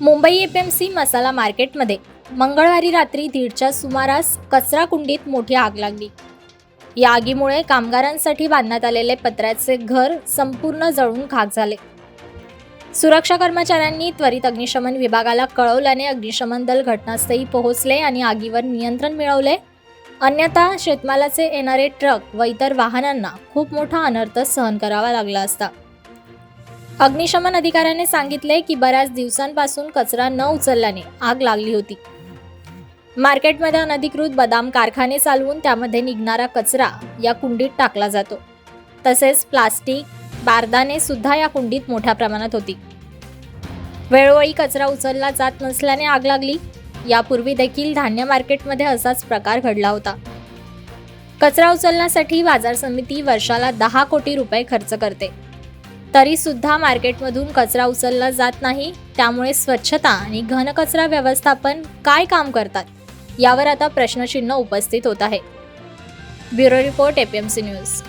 Mumbai AP M C मसाला मार्केटमध्ये मंगळवारी रात्री दीडच्या सुमारास कचरा कुंडीत मोठी आग लागली. या आगीमुळे कामगारांसाठी बांधण्यात आलेले पत्र्याचे घर संपूर्ण जळून खाक झाले. सुरक्षा कर्मचाऱ्यांनी त्वरित अग्निशमन विभागाला कळवल्याने अग्निशमन दल घटनास्थळी पोहोचले आणि आगीवर नियंत्रण मिळवले. अन्यथा शेतमालाचे येणारे ट्रक व इतर वाहनांना खूप मोठा अनर्थ सहन करावा लागला असता. अग्निशमन अधिकाऱ्याने सांगितले की बऱ्याच दिवसांपासून कचरा न उचलल्याने आग लागली होती. मार्केटमध्ये अनधिकृत बदाम कारखाने चालवून त्यामध्ये निघणारा कचरा या कुंडीत टाकला जातो. तसेच प्लास्टिक बारदाने सुद्धा या कुंडीत मोठ्या प्रमाणात होती. वेळोवेळी कचरा उचलला जात नसल्याने आग लागली. यापूर्वी देखील धान्य मार्केटमध्ये असाच प्रकार घडला होता. कचरा उचलण्यासाठी बाजार समिती वर्षाला दहा कोटी रुपये खर्च करते. तरी सुद्धा मार्केटमधून कचरा उचलला जात नाही. त्यामुळे स्वच्छता आणि घनकचरा व्यवस्थापन काय काम करतात? यावर आता प्रश्नचिन्ह उपस्थित होत आहे. Bureau report APMC news.